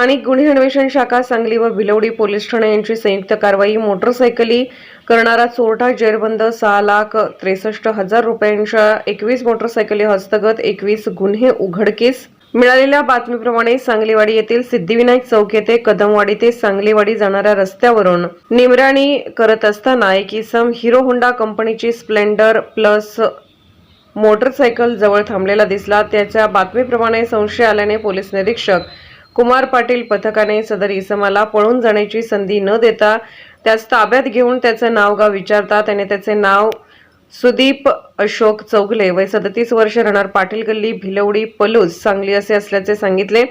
स्थानिक गुन्हे अन्वेषण शाखा सांगली व भिलवडी पोलीस ठाणे यांची संयुक्त कारवाई मोटरसायकली करणारा चोरटा जेरबंद सहा लाख त्रेसष्ट हजार रुपयांच्या एकवीस मोटरसायकली हस्तगत एकवीस गुन्हे उघडकीस मिळालेल्या बातमीप्रमाणे सांगलीवाडी येथील सिद्धिविनायक चौक येथे कदमवाडी ते सांगलीवाडी जाणाऱ्या रस्त्यावरून निमराणी करत असताना एक इसम हिरो होंडा कंपनीची स्प्लेंडर प्लस मोटरसायकल जवळ थांबलेला दिसला. त्याच्या बातमीप्रमाणे संशय आल्याने पोलीस निरीक्षक कुमार पाटील पथकाने सदर इसमाला पळून जाण्याची संधी न देता त्यास ताब्यात घेऊन त्याचं नावगाव विचारता त्याने त्याचे नाव सुदीप अशोक चौगले. वय सदतीस वर्ष राहणार पाटील गल्ली भिलवडी पलूस सांगली असे असल्याचे सांगितले.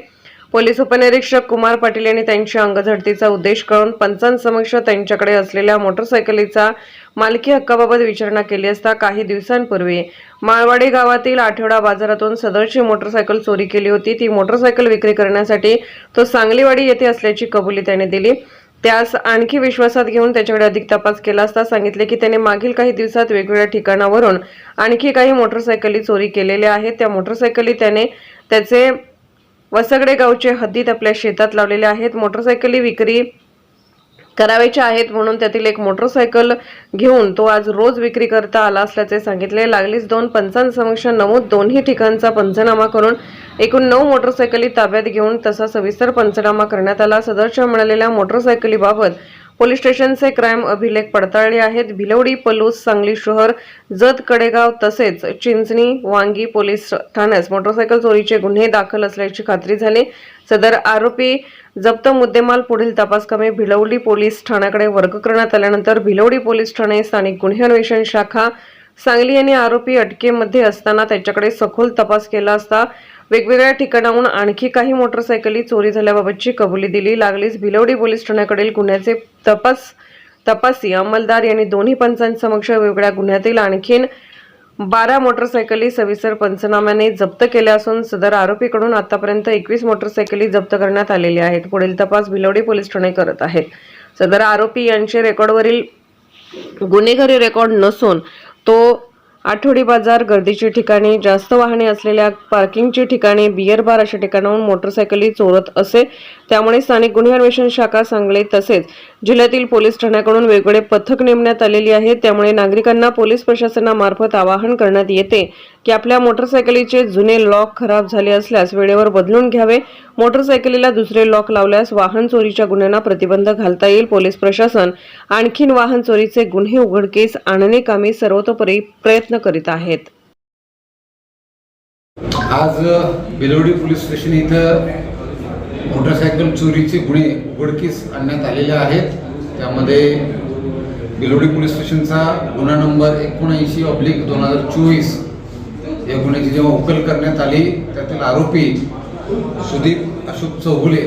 पोलीस उपनिरीक्षक कुमार पाटील यांनी त्यांच्या अंगझडतीचा उद्देश कळून पंचांसमक्ष त्यांच्याकडे असलेल्या मोटरसायकलीचा मालकी हक्काबाबत विचारणा केली असता काही दिवसांपूर्वी माळवाडी गावातील आठवडा बाजारातून सदरची मोटरसायकल चोरी केली होती. ती मोटरसायकल विक्री करण्यासाठी तो सांगलीवाडी येथे असल्याची कबुली त्याने दिली. त्यास आणखी विश्वासात घेऊन त्याच्याकडे अधिक तपास केला असता सांगितले की त्याने मागील काही दिवसात वेगवेगळ्या ठिकाणावरून आणखी काही मोटरसायकली चोरी केलेल्या आहेत. त्या मोटरसायकली त्याने त्याचे वसगडे गावचे हद्दीत आपल्या शेतात लावलेले आहेत. मोटरसायकली विक्री करावायच्या आहेत म्हणून त्यातील एक मोटरसायकल घेऊन तो आज रोज विक्री करता आला असल्याचे सांगितले. लागलीच दोन पंचांसमक्ष नमूद दोन्ही ठिकाणचा पंचनामा करून एकूण नऊ मोटरसायकली ताब्यात घेऊन तसा सविस्तर पंचनामा करण्यात आला. सदरच्या मिळालेल्या मोटरसायकलीबाबत पोलीस स्टेशनचे क्राईम अभिलेख पडताळले आहेत. भिलवडी पलूस सांगली शहर जत कडेगाव तसेच चिंचणी वांगी पोलीस ठाण्यास मोटरसायकल चोरीचे गुन्हे दाखल असल्याची खात्री झाली. सदर आरोपी जप्त मुद्देमाल पुढील तपास भिलवडी पोलीस ठाण्याकडे वर्ग करण्यात आल्यानंतर भिलवडी पोलीस ठाणे स्थानिक गुन्हे अन्वेषण शाखा सांगली यांनी आरोपी अटकेमध्ये असताना त्याच्याकडे सखोल तपास केला असता वेगवेगळ्या ठिकाणाहून आणखी काही मोटरसायकली चोरी झाल्याबाबतची कबुली दिली. लागलीच भिलवडी पोलीस ठाण्याकडील गुन्ह्याचे तपास तपासी अंमलदार यांनी दोन्ही पंचांसमक्ष वेगवेगळ्या गुन्ह्यातील आणखीन बारा मोटरसायकली सविस्तर पंचनाम्याने जप्त केल्या असून सदर आरोपीकडून आतापर्यंत एकवीस मोटरसायकली जप्त करण्यात आलेल्या आहेत. पुढील तपास भिलवडी पोलीस ठाणे करत आहेत. सदर आरोपी यांचे रेकॉर्डवरील गुन्हेगारी रेकॉर्ड नसून तो आठवडी बाजार गर्दीची ठिकाणी जास्त वाहने असलेल्या पार्किंगची ठिकाणी बियर बार अशा ठिकाणाहून मोटरसायकली चोरत असे. त्यामुळे स्थानिक गुन्हे अन्वेषण शाखा सांगली तसेच जिल्ह्यातील पोलीस ठाण्याकडून वेगवेगळे पथक नेमण्यात आलेली आहे त्यामुळे नागरिकांना पोलीस प्रशासनामार्फत आवाहन करण्यात येते की आपल्या मोटरसायकलीचे जुने लॉक खराब झाले असल्यास वेळेवर बदलून घ्यावे. मोटरसायकलीला दुसरे लॉक लावल्यास वाहन चोरीच्या गुन्ह्यांना प्रतिबंध घालता येईल पोलीस प्रशासन. आणखीन वाहन चोरीचे गुन्हे उघडकीस आणणे कामी सर्वतोपरी प्रयत्न करीत आहेत. आज बेलवडी पोलीस स्टेशन इथं मोटरसायकल चोरीचे गुन्हे उघडकीस आणण्यात आलेले आहेत. त्यामध्ये बेलवडी पोलीस स्टेशनचा गुन्हा नंबर एकोणऐंशी ऑब्लिक दोन हजार चोवीस या गुन्ह्याची जेव्हा उकल करण्यात आली त्यातील आरोपी सुदीप अशोक चौगुले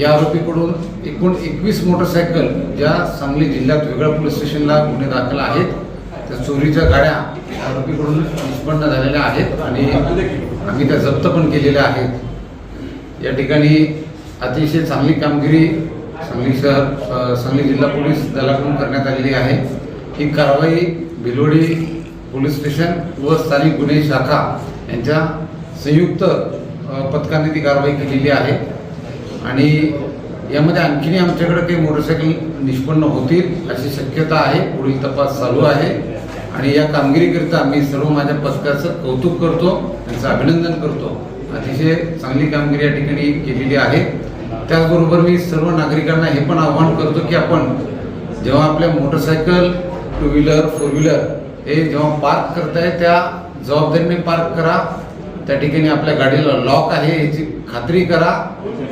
या आरोपीकडून एकूण एकवीस मोटरसायकल ज्या सांगली जिल्ह्यात वेगळ्या पोलीस स्टेशनला गुन्हे दाखल आहेत. चोरीच्या गाड्या आरोपीकडून निष्पन्न झालेल्या आहेत आणि आम्ही त्या जप्त पण केलेल्या आहेत. या ठिकाणी अतिशय चांगली कामगिरी सांगली शहर सांगली जिल्हा पोलीस दलाकडून करण्यात आलेली आहे. ही कारवाई भिलवडी पोलीस स्टेशन व स्थानिक गुन्हे शाखा यांच्या संयुक्त पथकाने ती कारवाई केलेली आहे. आणि यामध्ये आणखीनही आमच्याकडे काही मोटरसायकल निष्पन्न होतील अशी शक्यता आहे. पुढील तपास चालू आहे. आणि या कामगिरीकरिता मी सर्व माझ्या पथकाचं कौतुक करतो त्यांचं अभिनंदन करतो. अतिशय चांगली कामगिरी या ठिकाणी केलेली आहे. त्याचबरोबर मी सर्व नागरिकांना हे पण आवाहन करतो की आपण जेव्हा आपल्या motorcycle two wheeler four wheeler हे जेव्हा पार्क करताय त्या जबाबदारीने पार्क करा. त्या ठिकाणी आपल्या गाडीला लॉक आहे याची खात्री करा.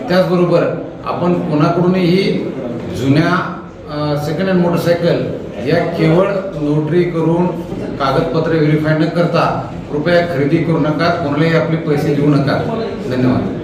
त्याचबरोबर आपण कोणाकडूनही जुन्या सेकंड हँड मोटरसायकल या केवळ नोटरी करून कागदपत्रे व्हेरीफाय न करता कृपया खरेदी करू नका. कोणालाही आपले पैसे देऊ नका. धन्यवाद.